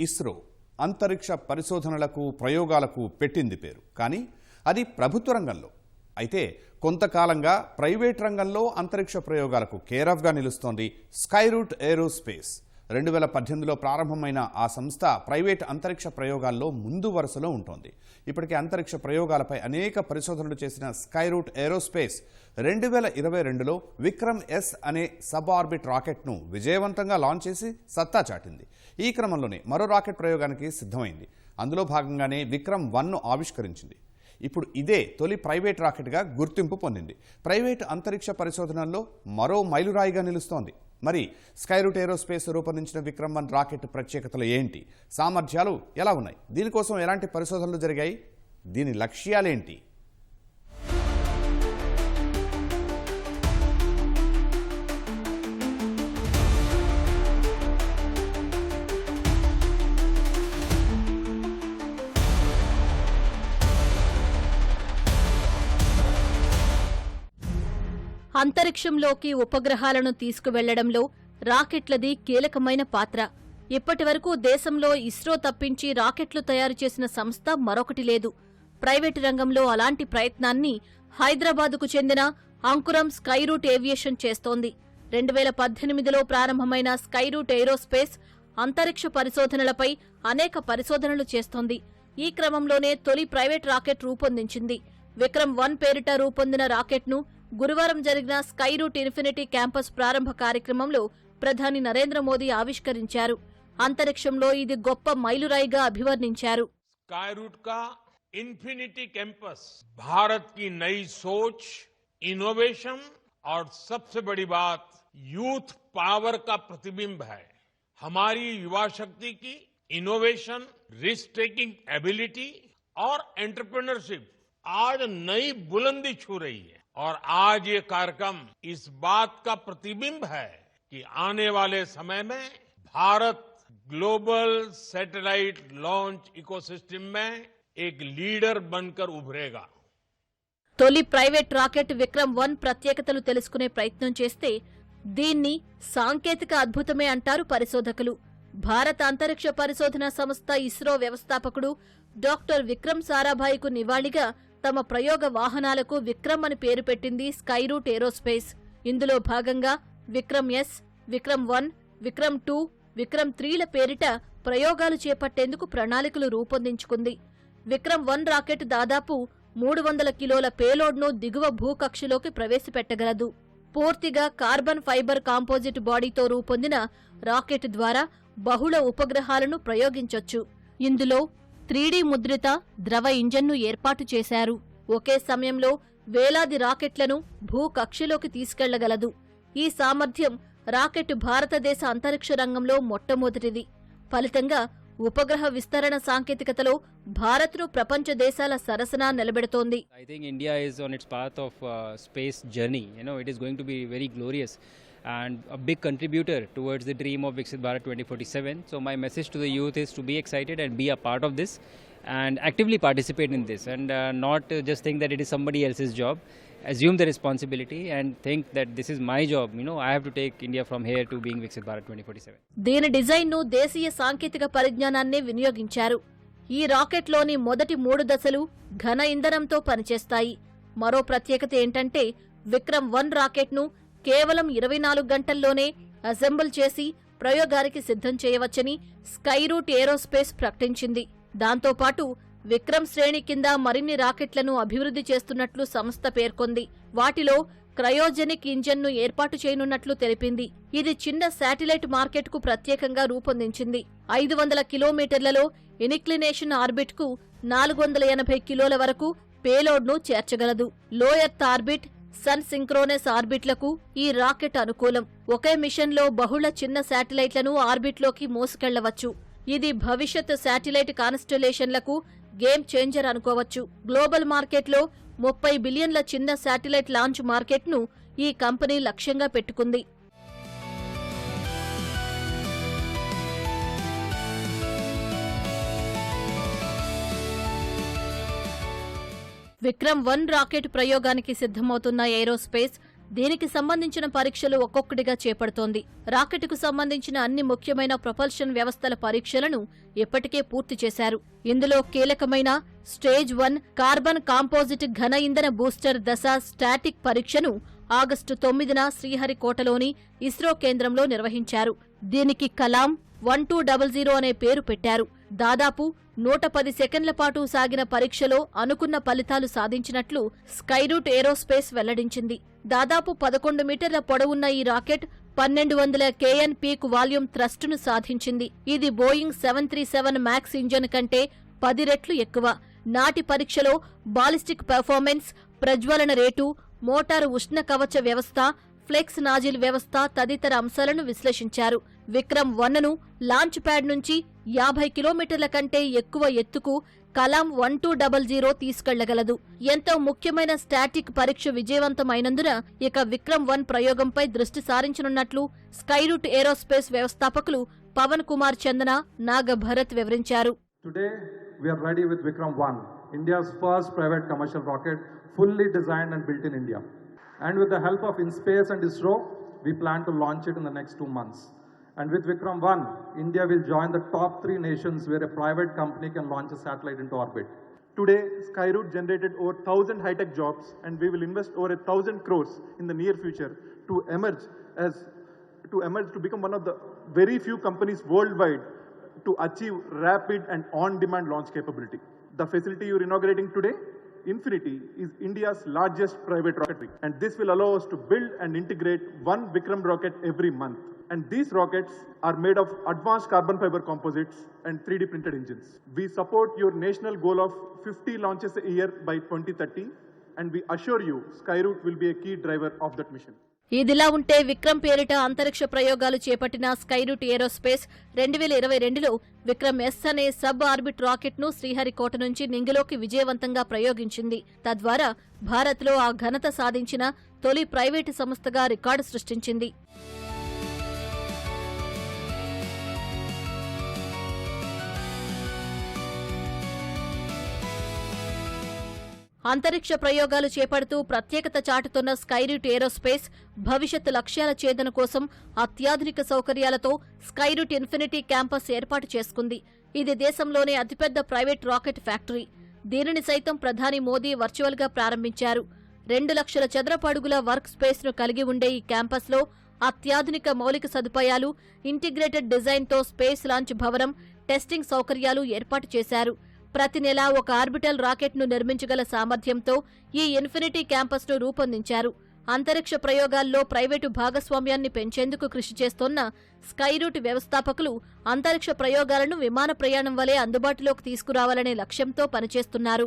ఇస్రో అంతరిక్ష పరిశోధనలకు ప్రయోగాలకు పెట్టింది పేరు. కానీ అది ప్రభుత్వ రంగంలో. అయితే కొంతకాలంగా ప్రైవేట్ రంగంలో అంతరిక్ష ప్రయోగాలకు కేరాఫ్గా నిలుస్తోంది స్కైరూట్ ఏరోస్పేస్. రెండు వేల పద్దెనిమిదిలో ప్రారంభమైన ఆ సంస్థ ప్రైవేట్ అంతరిక్ష ప్రయోగాల్లో ముందు వరుసలో ఉంటోంది. ఇప్పటికే అంతరిక్ష ప్రయోగాలపై అనేక పరిశోధనలు చేసిన స్కైరూట్ ఏరోస్పేస్ రెండు వేల ఇరవై రెండులో విక్రమ్ ఎస్ అనే సబ్ ఆర్బిట్ రాకెట్ను విజయవంతంగా లాంచ్ చేసి సత్తా చాటింది. ఈ క్రమంలోనే మరో రాకెట్ ప్రయోగానికి సిద్ధమైంది. అందులో భాగంగానే విక్రమ్ వన్ను ఆవిష్కరించింది. ఇప్పుడు ఇదే తొలి ప్రైవేట్ రాకెట్గా గుర్తింపు పొందింది. ప్రైవేట్ అంతరిక్ష పరిశోధనల్లో మరో మైలురాయిగా నిలుస్తోంది. మరి స్కైరూట్ ఏరోస్పేస్ రూపొందించిన విక్రమ్ వన్ రాకెట్ ప్రత్యేకతలు ఏంటి? సామర్థ్యాలు ఎలా ఉన్నాయి? దీనికోసం ఎలాంటి పరిశోధనలు జరిగాయి? దీని లక్ష్యాలేంటి? అంతరిక్షంలోకి ఉపగ్రహాలను తీసుకువెళ్ళడంలో రాకెట్లది కీలకమైన పాత్ర. ఇప్పటివరకు దేశంలో ఇస్రో తప్పించి రాకెట్లు తయారు చేసిన సంస్థ మరొకటి లేదు. ప్రైవేటు రంగంలో అలాంటి ప్రయత్నాన్ని హైదరాబాదుకు చెందిన అంకురం స్కైరూట్ ఏవియేషన్ చేస్తోంది. రెండు వేల పద్దెనిమిదిలో ప్రారంభమైన స్కైరూట్ ఏరోస్పేస్ అంతరిక్ష పరిశోధనలపై అనేక పరిశోధనలు చేస్తోంది. ఈ క్రమంలోనే తొలి ప్రైవేట్ రాకెట్ రూపొందించింది. విక్రమ్ వన్ పేరిట రూపొందిన రాకెట్ను గురువారం జరిగిన స్కైరూట్ ఇన్ఫినిటీ క్యాంపస్ ప్రారంభ కార్యక్రమంలో ప్రధాని నరేంద్ర మోదీ ఆవిష్కరించారు అంతరిక్షంలో ఇది గొప్ప మైలురాయిగా అభివర్ణించారు स्काईरूट का इन्फिनिटी कैंपस भारत की नई सोच इनोवेशन और सबसे बड़ी बात यूथ पावर का प्रतिबिंब है हमारी युवा शक्ति की इनोवेशन रिस्क टेकिंग एबिलिटी और एंटरप्रेन्योरशिप आज नई बुलंदी छू रही है और आज ये कार्यक्रम इस बात का प्रतिबिंब है कि आने वाले समय में Bharat global satellite launch ecosystem में एक लीडर बनकर उभरेगा తొలి ప్రైవేట్ రాకెట్ విక్రమ్ వన్ ప్రత్యేకతలు తెలుసుకునే ప్రయత్నం చేస్తే దీన్ని సాంకేతిక అద్భుతమే అంటారు పరిశోధకులు భారత అంతరిక్ష పరిశోధన సంస్థ ఇస్రో వ్యవస్థాపకుడు డాక్టర్ విక్రమ్ సారాభాయికు నివాళిగా తమ ప్రయోగ వాహనాలకు విక్రమ్ అని పేరు పెట్టింది స్కైరూట్ ఏరోస్పేస్. ఇందులో భాగంగా Vikram S Vikram one Vikram two Vikram త్రీల పేరిట ప్రయోగాలు చేపట్టేందుకు ప్రణాళికలు రూపొందించుకుంది. విక్రమ్ వన్ రాకెట్ దాదాపు మూడు వందల కిలోల పేలోడ్ను దిగువ భూకక్షలోకి ప్రవేశపెట్టగలదు. పూర్తిగా కార్బన్ ఫైబర్ కాంపోజిట్ బాడీతో రూపొందిన రాకెట్ ద్వారా బహుళ ఉపగ్రహాలను ప్రయోగించొచ్చు. ఇందులో త్రీడీ ముద్రిత ద్రవ ఇంజన్ను ఏర్పాటు చేశారు. ఒకే సమయంలో వేలాది రాకెట్లను భూకక్షలోకి తీసుకెళ్ళగలదు. ఈ సామర్థ్యం రాకెట్ భారతదేశ అంతరిక్ష రంగంలో మొట్టమొదటిది. ఫలితంగా ఉపగ్రహ విస్తరణ సాంకేతికతలో భారత్ను ప్రపంచ దేశాల సరసన నిలబెడుతోంది. I think India is on its path of space journey journey. You know, it is going to be and a big contributor towards the dream of Viksit Bharat 2047. So my message to the youth is to be excited and be a part of this and actively participate in this and uh, not uh, just think that it is somebody else's job. Assume the responsibility and think that this is my job. You know, I have to take India from here to being Viksit Bharat 2047. దీని డిజైన్ను దేశీయ సాంకేతిక పరిజ్ఞానాన్ని వినియోగించారు ఈ రాకెట్లోని మొదటి మూడు దశలు ఘన ఇంధనంతో పనిచేస్తాయి మరో ప్రత్యేకత ఏంటంటే విక్రమ్ వన్ రాకెట్ను కేవలం ఇరవై నాలుగు గంటల్లోనే అసెంబుల్ చేసి ప్రయోగానికి సిద్ధం చేయవచ్చని స్కైరూట్ ఏరోస్పేస్ ప్రకటించింది. దాంతోపాటు విక్రమ్ శ్రేణి కింద మరిన్ని రాకెట్లను అభివృద్ధి చేస్తున్నట్లు సంస్థ పేర్కొంది. వాటిలో క్రయోజెనిక్ ఇంజన్ను ఏర్పాటు చేయనున్నట్లు తెలిపింది. ఇది చిన్న శాటిలైట్ మార్కెట్కు ప్రత్యేకంగా రూపొందించింది. ఐదు వందల కిలోమీటర్లలో ఇనిక్లినేషన్ ఆర్బిట్కు నాలుగు వందల ఎనభై కిలోల వరకు పేలోడ్ను చేర్చగలదు. Lower earth orbit sun synchronous ఆర్బిట్లకు ఈ రాకెట్ అనుకూలం. ఒకే మిషన్లో బహుళ చిన్న శాటిలైట్లను ఆర్బిట్లోకి మోసుకెళ్ళవచ్చు. ఇది భవిష్యత్ శాటిలైట్ కాన్స్టలేషన్లకు గేమ్ చేంజర్ అనుకోవచ్చు. గ్లోబల్ మార్కెట్లో ముప్పై బిలియన్ల చిన్న శాటిలైట్ లాంచ్ మార్కెట్ను ఈ కంపెనీ లక్ష్యంగా పెట్టుకుంది. విక్రమ్ వన్ రాకెట్ ప్రయోగానికి సిద్ధమవుతున్న ఏరోస్పేస్ దీనికి సంబంధించిన పరీక్షలు ఒక్కొక్కటిగా చేపడుతోంది. రాకెట్కు సంబంధించిన అన్ని ముఖ్యమైన ప్రొపల్షన్ వ్యవస్థల పరీక్షలను ఇప్పటికే పూర్తి చేశారు. ఇందులో కీలకమైన స్టేజ్ వన్ కార్బన్ కాంపోజిట్ ఘన ఇంధన బూస్టర్ దశ స్టాటిక్ పరీక్షను ఆగస్టు తొమ్మిదిన శ్రీహరికోటలోని ఇస్రో కేంద్రంలో నిర్వహించారు. దీనికి Kalam one two double zero అనే పేరు పెట్టారు. దాదాపు నూట పది సెకండ్ల పాటు సాగిన పరీక్షలో అనుకున్న ఫలితాలు సాధించినట్లు స్కైరూట్ ఏరోస్పేస్ వెల్లడించింది. దాదాపు పదకొండు మీటర్ల పొడవున్న ఈ రాకెట్ పన్నెండు వందల కేఎన్ పీక్ వాల్యూమ్ థ్రస్టును సాధించింది. ఇది Boeing seven three seven max engine కంటే పది రెట్లు ఎక్కువ. నాటి పరీక్షలో బాలిస్టిక్ పెర్ఫార్మెన్స్ ప్రజ్వలన రేటు మోటారు ఉష్ణ కవచ వ్యవస్థ ఫ్లెక్స్ నాజిల్ వ్యవస్థ తదితర అంశాలను విశ్లేషించారు. విక్రమ్ వన్నను లాంచ్ ప్యాడ్ నుంచి యాభై కిలోమీటర్ల కంటే ఎక్కువ ఎత్తుకు Kalam one two double zero తీసుకెళ్ళగలదు. ఎంతో ముఖ్యమైన స్టాటిక్ పరీక్ష విజయవంతమైనందున ఇక విక్రమ్ వన్ ప్రయోగంపై దృష్టి సారించనున్నట్లు స్కై రూట్ ఏరోస్పేస్ వ్యవస్థాపకులు పవన్ కుమార్ చందన నాగ భరత్ వివరించారు we plan to launch it in the next 2 months. And with Vikram 1, India will join the top three nations where a private company can launch a satellite into orbit. Today, Skyroot generated over 1,000 high-tech jobs, and we will invest over a thousand crores in the near future to emerge as to emerge to become one of the very few companies worldwide to achieve rapid and on-demand launch capability. The facility you're inaugurating today, Infinity, is India's largest private rocketry, and this will allow us to build and integrate one Vikram rocket every month. And these rockets are made of advanced carbon fiber composites and 3D printed engines. We support your national goal of 50 launches a year by 2030, and we assure you Skyroot will be a key driver of that mission. ఇదిలా ఉంటే విక్రమ్ పేరిట అంతరిక్ష ప్రయోగాలు చేపట్టిన Skyroot aerospace రెండు వేల ఇరవై రెండులో విక్రమ్ ఎస్ అనే సబ్ ఆర్బిట్ రాకెట్ను శ్రీహరికోట నుంచి నింగిలోకి విజయవంతంగా ప్రయోగించింది తద్వారా భారత్లో ఆ ఘనత సాధించిన తొలి ప్రైవేటు సంస్థగా రికార్డు సృష్టించింది అంతరిక్ష ప్రయోగాలు చేపడుతూ ప్రత్యేకత చాటుతున్న స్కైరూట్ ఏరోస్పేస్ భవిష్యత్ లక్ష్యాల ఛేదన కోసం అత్యాధునిక సౌకర్యాలతో స్కైరూట్ ఇన్ఫినిటీ క్యాంపస్ ఏర్పాటు చేసుకుంది. ఇది దేశంలోనే అతిపెద్ద ప్రైవేట్ రాకెట్ ఫ్యాక్టరీ. దీనిని సైతం ప్రధాని మోదీ వర్చువల్గా ప్రారంభించారు. రెండు లక్షల చదరపు అడుగుల వర్క్ స్పేస్ను కలిగి ఉండే ఈ క్యాంపస్లో అత్యాధునిక మౌలిక సదుపాయాలు ఇంటిగ్రేటెడ్ డిజైన్తో స్పేస్ లాంచ్ భవనం టెస్టింగ్ సౌకర్యాలు ఏర్పాటు చేశారు. ప్రతి నెలా ఒక ఆర్బిటల్ రాకెట్ను నిర్మించగల సామర్థ్యంతో ఈ ఇన్ఫినిటీ క్యాంపస్ను రూపొందించారు. అంతరిక్ష ప్రయోగాల్లో ప్రైవేటు భాగస్వామ్యాన్ని పెంచేందుకు కృషి చేస్తోన్న స్కైరూట్ వ్యవస్థాపకులు అంతరిక్ష ప్రయోగాలను విమాన ప్రయాణం వలె అందుబాటులోకి తీసుకురావాలనే లక్ష్యంతో పనిచేస్తున్నారు.